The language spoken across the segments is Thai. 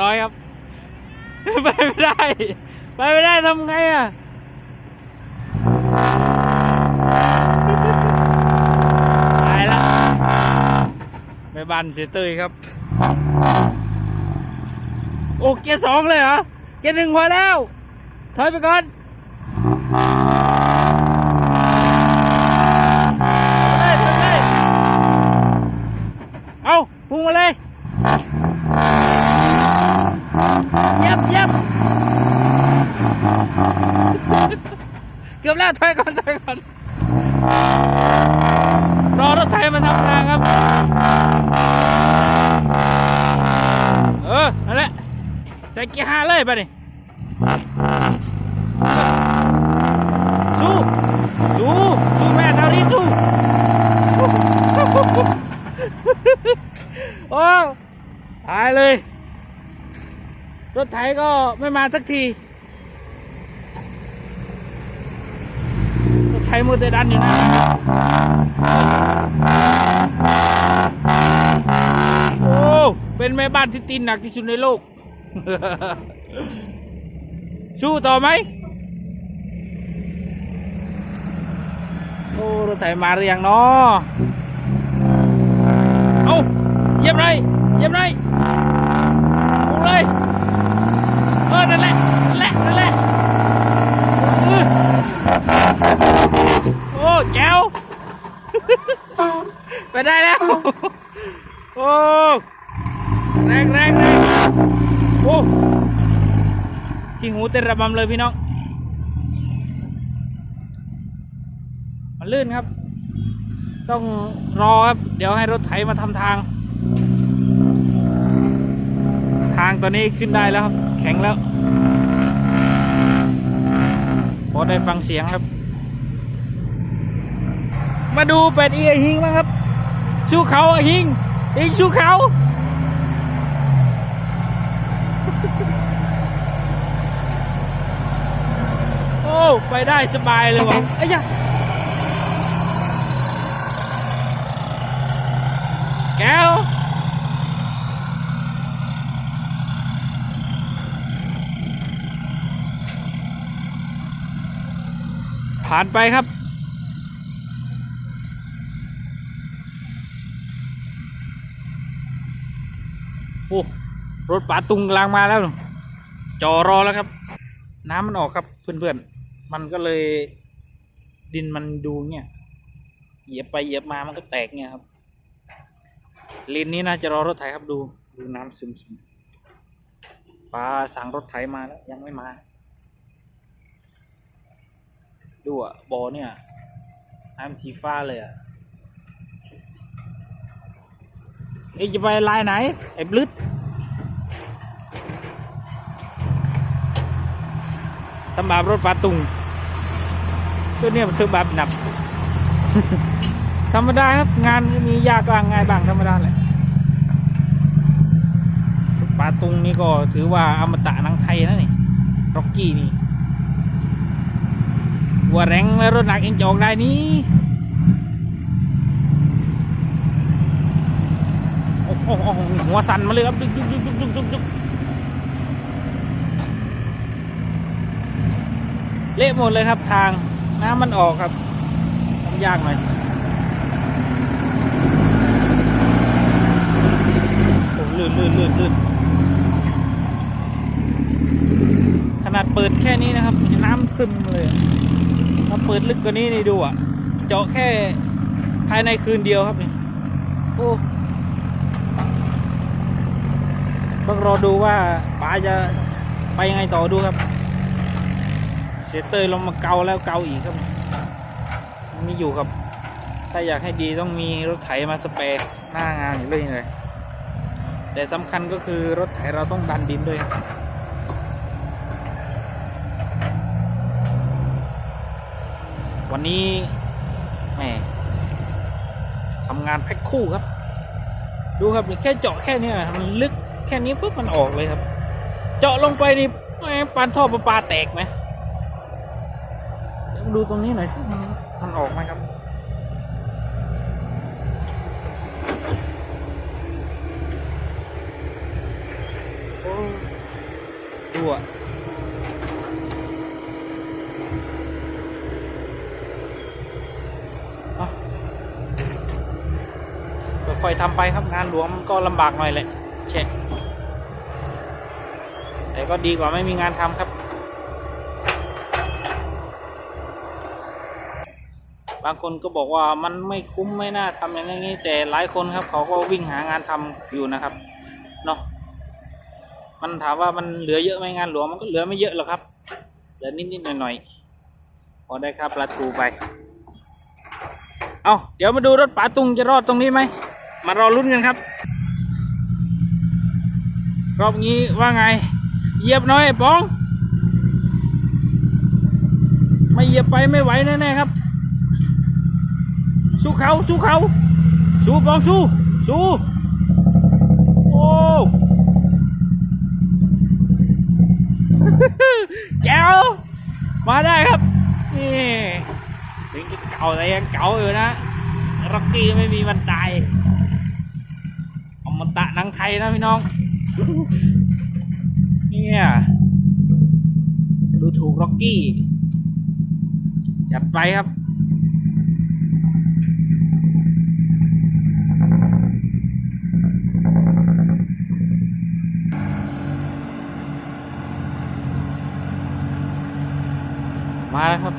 ร้อยครับ ไปไม่ได้ ไปไม่ได้ทำไงอะตายละไปบันเสียเตยครับ โอ้เกียร์สองเลยเหรอ เกียร์หนึ่งพอแล้ว ถอยไปก่อนเอาพุ่งมาเลยเย็ บเย็บเกือบแล้วถอยก่อนถอยก่อนรอรถไถมาทำทางครับ เออนั่นแหละใส่กียร์ห้าเลยไปดิสู้สู้สู้แม่ดาริสู้โอ้ตายเลย รถไถก็ไม่มาสักที รถไถมือแต่ดันอยู่นะโอ้ เป็นแม่บ้านที่ตีนหนักที่สุดในโลก สู้ต่อไหม โอ้ รถไถมาหรือยังเนาะเอาเยียบเลยเยียบเลยปูเลย เออ นั่นแหละ นั่นแหละโอ้แจ๋วไปได้แล้ว โอ้แรงแรงแรงโอ้ที่หูเต้นระบำเลยพี่น้อง มันลื่นครับ ต้องรอครับ เดี๋ยวให้รถไถมาทำทาง ทางตอนนี้ขึ้นได้แล้วครับ แข็งแล้ว อได้ฟังเสียงครับ มาดูเป็ดอีไอหิงบ้างครับชูเขาไอหิงหิงชูเขาโอ้ไปได้สบายเลยวะไอ้ยะแก้ว ผ่านไปครับ โอ้รถป่าตุงกลางมาแล้วดูจอรอแล้วครับ น้ำมันออกครับเพื่อนๆ มันก็เลยดินมันดูเนี่ยเหยียบไปเหยียบมามันก็แตกเนี่ยครับเลนนี้น่าจะรอรถไถครับดูดูน้ำซึมซึมปลาสั่งรถไถมาแล้วยังไม่มา ดูอะบอเนี่ยน้ำสีฟ้าเลยอะเอ็งจะไปลายไหน ไอ้บลึดทำบาปรถปลาตุงตัวเนี้ยมันเธอบาปหนักธรรมดาครับ งานมียากลางง่ายบางธรรมดาแหละปลาตุงนี่ก็ถือว่าอมตะนังไทยนะนี่ร็อกกี้นี่ วัวแรงและรถหนักเองจะออกได้นี้โอ้โหหัวสั่นมาเลยครับจุกจุกจุกจุกจุกจุกจุกเละหมดเลยครับทางน้ำมันออกครับทำยากหน่อยโอ้ลื่นลื่นลื่นลื่นขนาดเปิดแค่นี้นะครับ น้ำซึมเลย ถ้าเปิดลึกกว่านี้นี่ดูอะ เจาะแค่ภายในคืนเดียวครับนี่โอ้ต้องรอดูว่าป๋าจะไปยังไงต่อดูครับ เสียเตยลงมาเกาแล้วเกาอีกครับมีอยู่ครับ ถ้าอยากให้ดีต้องมีรถไถมาสเปรหน้างานอยู่เลยเลยแต่สำคัญก็คือรถไถเราต้องดันดินด้วยครับ วันนี้แหมทำงานแพ็คคู่ครับ ดูครับนี่แค่เจาะแค่เนี้ยมันลึกแค่นี้ปุ๊บมันออกเลยครับ เจาะลงไปนี่แหมปานท่อประปาแตกไหมดูตรงนี้หน่อยมันมันออกไหมครับโอ้อ้ดูอะเอา ค่อยๆทำไปครับงานหลวงก็ลำบากหน่อยแหละเช็คแต่ก็ดีกว่าไม่มีงานทำครับบางคนก็บอกว่ามันไม่คุ้มไม่น่าทำอย่างนี้แต่หลายคนครับ เขาก็วิ่งหางานทำอยู่นะครับเนาะมันถามว่ามันเหลือเยอะไหมงานหลวงมันก็เหลือไม่เยอะหรอกครับ เหลือนิดๆหน่อยๆพอได้ค่าปลาทูไป เอาเดี๋ยวมาดูรถป๋าตุงจะรอดตรงนี้ไหม มารอลุ้นกันครับ รอบนี้ว่าไง เหยียบน่อยป้อง ไม่เหยียบไปไม่ไหวแน่ๆครับ สู้เขาสู้เขา สู้ปองสู้ สู้ โอ้แจ๋วมาได้ครับนี่ถึงจะเก่าแต่ยังเก่าอยู่นะร็อกกี้ไม่มีวันตาย อมตะหนังไทยนะพี่น้อง เนี่ยดูถูกร็อกกี้จัดไปครับมาแล้วครับ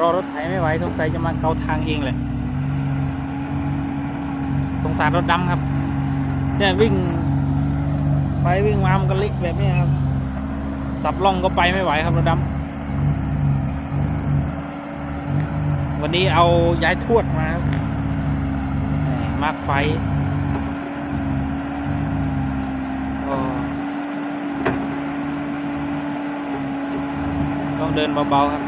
รอรถไถไม่ไหวสงสัยจะมาเกาทางเองเลย สงสารรถดำครับ เนี่ยวิ่ง ไปวิ่งมามันก็เล็กแบบนี้ครับ สับล่องก็ไปไม่ไหวครับรถดำวันนี้เอาย้ายทวดมาครับมากไฟต้องเดินเบาๆครับ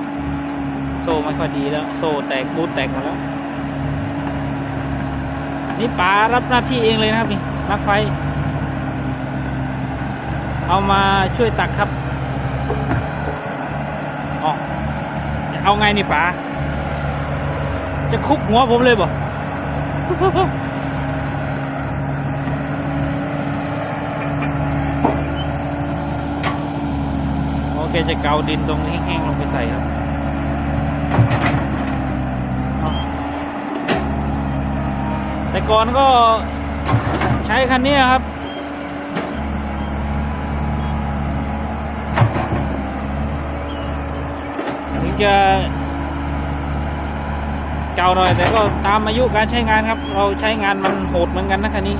โซ่ไม่ค่อยดีแล้ว โซ่แตกบูทแตกหมดแล้ว นี่ป๋ารับหน้าที่เองเลยนะครับนี่ มักไฟ เอามาช่วยตักครับอ๋อเอาไงนี่ป๋าจะคุกหัวผมเลยบ่โอเคจะเกาดินตรงนี้แห้งๆลงไปใส่ครับแต่ก่อนก็ ใช้คันนี้ครับ ถึงจะเก่าหน่อยแต่ก็ตามอายุการใช้งานครับ เราใช้งานมันโหดเหมือนกันนะคันนี้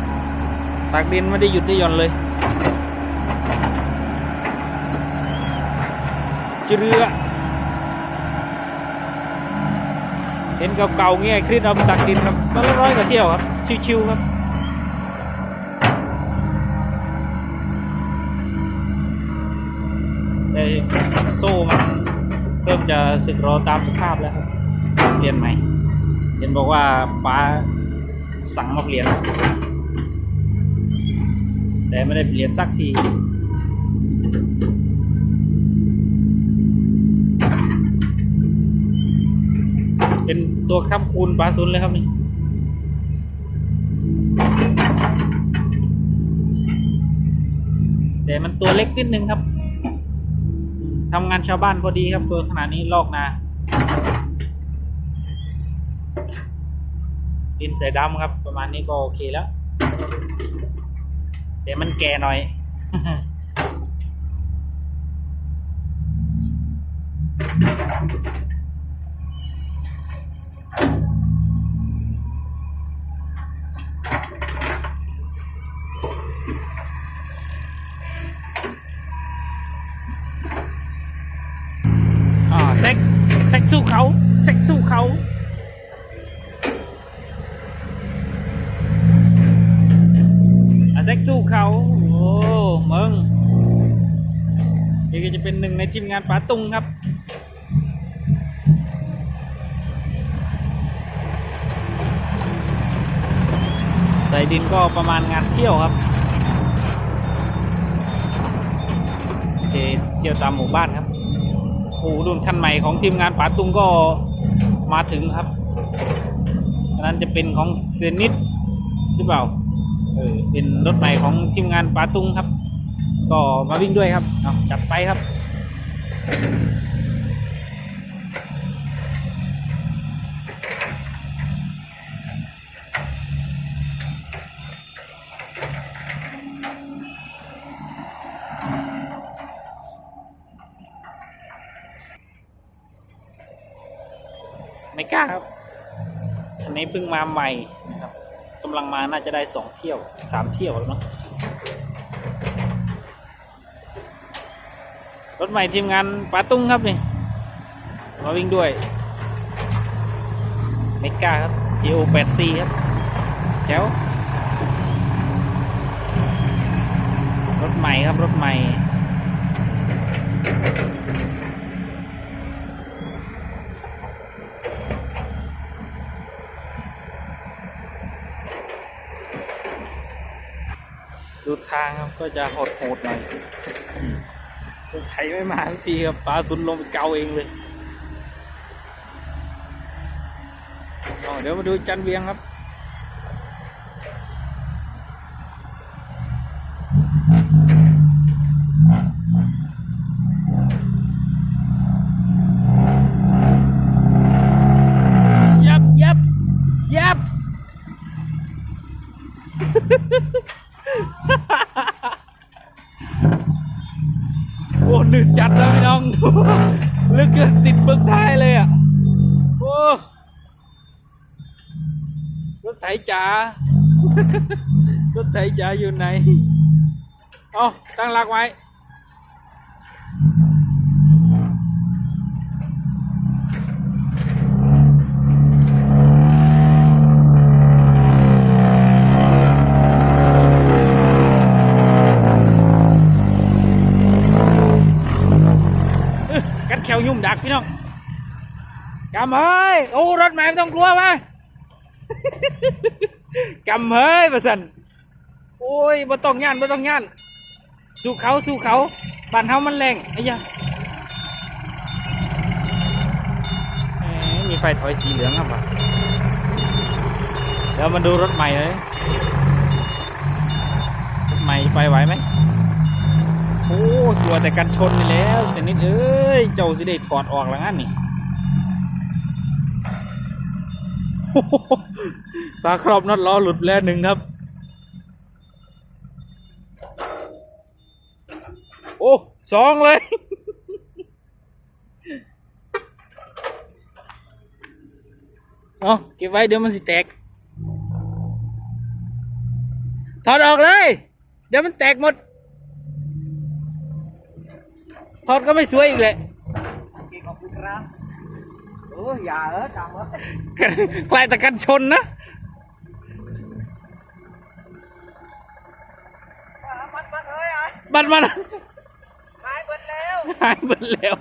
ตากดินไม่ได้หยุดได้หย่อนเลยจเรือเห็นเก่าๆเงี้ยคริสเอาตักดินครับวันละร้อยกว่าเที่ยวครับ ชิวๆครับ แต่โซ่มันเริ่มจะสึกรอตามสภาพแล้วครับเปลี่ยนใหม่ เห็นบอกว่าป้าสั่งมาเปลี่ยนแล้วแต่ไม่ได้เปลี่ยนสักทีเป็นตัวข้ามคูณปลาซุนเลยครับนี่แต่มันตัวเล็กนิดนึงครับ ทำงานชาวบ้านพอดีครับตัวขนาดนี้ลอกนาดินใส่ดำครับ ประมาณนี้ก็โอเคแล้วแต่มันแก่หน่อย เป็นหนึ่งในทีมงานป๋าตุงครับ ใส่ดินก็ประมาณงานเที่ยวครับโอเคเที่ยวตามหมู่บ้านครับโอ้โหรุ่นคันใหม่ของทีมงานป๋าตุงก็มาถึงครับอันนั้นจะเป็นของเซนิตหรือเปล่าเออเป็นรถใหม่ของทีมงานป๋าตุงครับ ก็มาวิ่งด้วยครับเอาจัดไปครับ ไม่กล้าครับคันนี้เพิ่งมาใหม่นะครับกำลังมาน่าจะได้สองเที่ยวสามเที่ยวแล้วเนาะ รถใหม่ทีมงานปาตุ้งครับนี่ มาวิ่งด้วยไม่กล้าครับ GO 8 C ครับแจ๋วรถใหม่ครับ รถใหม่ ดูทางครับก็จะโหดๆหน่อย รถไถไม่มาทันทีครับปลาสุนลงไปเกาเองเลยอ๋อเดี๋ยวมาดูจันเวียงครับยับยับยับึกจัดแล้วพี่น้องลึกเกินติดเบื้องท้ายเลยอะโอ้รถไถจ๋ารถไถจ๋าอยู่ไหนเอาตั้งหลักไว้ กั ดักพี่น้องกำเฮ้ยโอ้รถใหม่ไม่ต้องกลัวมกำเฮ้ยประสันโอ้ยบ่ต้องย่านบ่ต้องย่าน สู้เขาสู้เขาบ้านเฮามันแรงไอ้ยะมีไฟถอยสีเหลืองครับว่ะเดี๋ยวมาดูรถใหม่เลยรถใหม่ไฟไหวไหม โอ้ตัวแต่กันชนนี่แล้วแต่นิดเอ้ย เจ้าสิได้ถอดออกแล้วงั้นนี่ตาครอบน็อตล้อหลุดแล้วหนึ่งครับ โอ้สองเลยเอาเก็บไว้เดี๋ยวมันสิแตก ถอดออกเลย เดี๋ยวมันแตกหมด ถอดก็ไม่สวยอีกเลยขอบคุณครับโอ้ยอย่าเออจังวะกลายแต่กันชนนะมัดมัดเฮ้ยไอ้บัดมันหายหมดแล้วหายหมดแล้ว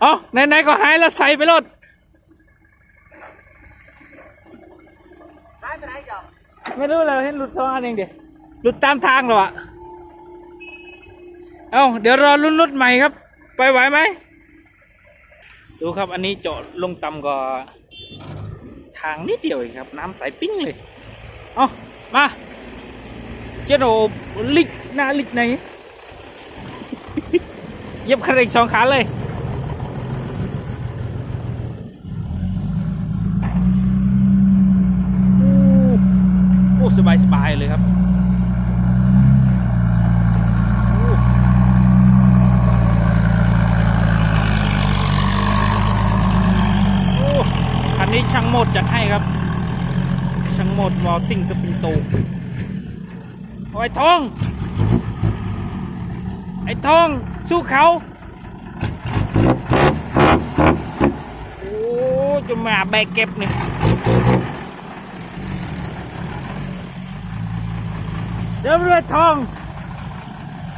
เอาไหนๆก็หายแล้วใส่ไปรถหายไปไหนจ๊ะไม่รู้เลยเห็นหลุดท้องอันเองเดียวหลุดตามทางเหรอวะ เอาเดี๋ยวรอรุ่นรถใหม่ครับ ไปไหวไหม ดูครับอันนี้เจาะลงต่ำกว่าทางนิดเดียวเองครับ น้ำใสปิ้งเลย เอามาเจโนลิกหน้าลิกไหนเย็บคันเร่งสองขาเลยโอ้สบายสบายเลยครับโอ้โอ้คั นนี้ช่างโหมดจัดให้ครับ ช่างโหมดวอลซิงสปริงโตโอ้ยทองไอ้ทองสู้เขา โอ้จะมาแบกเก็บนี่เดี๋ยวด้วยทอง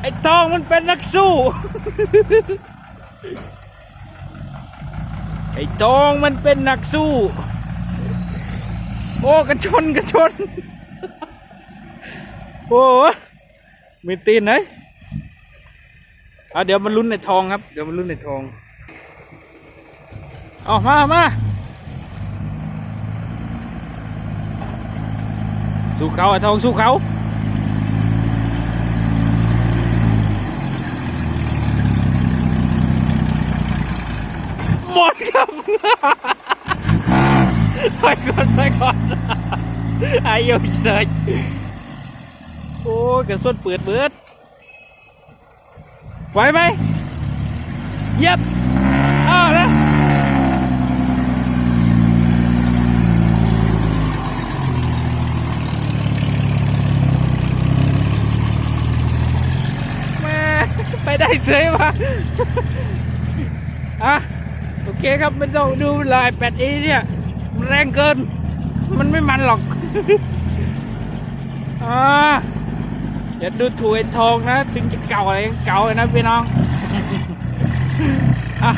ไอ้ทองมันเป็นนักสู้ ไอ้ทองมันเป็นนักสู้ โอ้กระชนกระชน โอ้มีตีนไหนเอาเดี๋ยวมันลุ้นในทองครับ เดี๋ยวมันลุ้นในทองเอามามาสู้เขาไอ้ทองสู้เขา มดครับถอยก่อนถอยก่อนไอโยเซยโอ้ยกระสุนเปิดเบิดไหวไหมเย็บอ้าวนะแม่ไปได้เฉยมาอะ โอเคครับไม่ต้องดูลายแปดเอเนี่ยแรงเกิน มันไม่มันหรอกอ่าอย่าดูถูกไอ้ทองนะ ถึงจะเก่าอะไรเก่าเลยนะพี่น้องอะ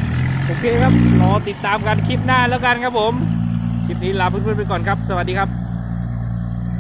โอเคครับรอติดตามกันคลิปหน้าแล้วกันครับผม คลิปนี้ลาเพื่อนๆไปก่อนครับ สวัสดีครับ